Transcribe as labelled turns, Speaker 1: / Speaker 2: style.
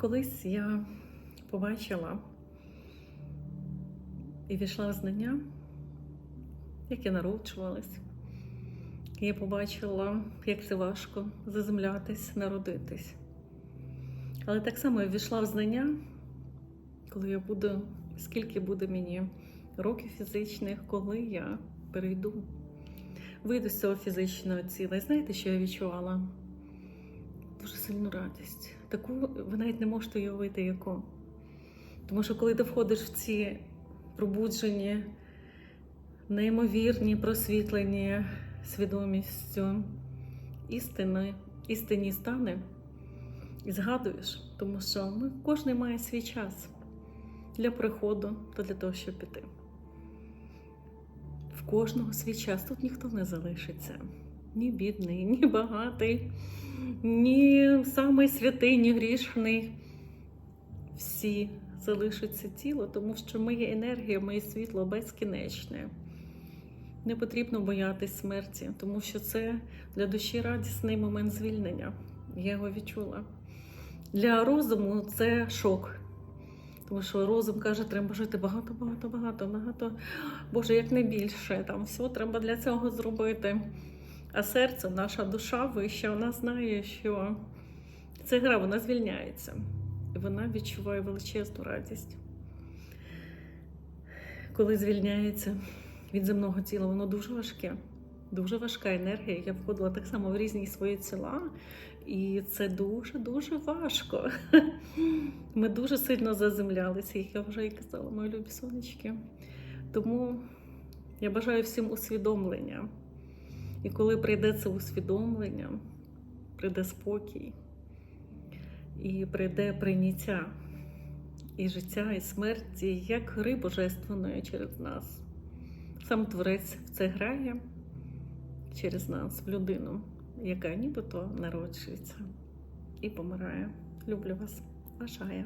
Speaker 1: Колись я побачила і війшла в знання, як я народжувалась. Я побачила, як це важко заземлятись, народитись. Але так само я ввійшла в знання, коли я буду, скільки буде мені років фізичних, коли я перейду, вийду з цього фізичного тіла. І знаєте, що я відчувала? Дуже сильну радість. Таку ви навіть не можете уявити, яку. Тому що коли ти входиш в ці пробуджені, неймовірні, просвітлені свідомістю істини, істинні стани, і згадуєш, тому що ми, кожен має свій час для приходу та для того, щоб піти. В кожного свій час тут ніхто не залишиться. Ні бідний, ні багатий, ні самий святий, ні грішний. Всі залишиться тіло, тому що ми є енергія, ми є світло безкінечне. Не потрібно боятись смерті, тому що це для душі радісний момент звільнення. Я його відчула. Для розуму це шок. Тому що розум каже, треба жити багато, багато, багато, багато. Боже, як не більше. Там все треба для цього зробити. А серце, наша душа вища, вона знає, що ця гра вона звільняється. І вона відчуває величезну радість. Коли звільняється від земного тіла, воно дуже важке, дуже важка енергія. Я входила так само в різні свої тіла, і це дуже-дуже важко. Ми дуже сильно заземлялися, як я вже і казала, мої любі сонечки. Тому я бажаю всім усвідомлення. І коли прийде це усвідомлення, прийде спокій, і прийде прийняття і життя, і смерті, як гри божественної через нас. Сам Творець в це грає через нас, в людину, яка нібито народжується і помирає. Люблю вас, бажаю.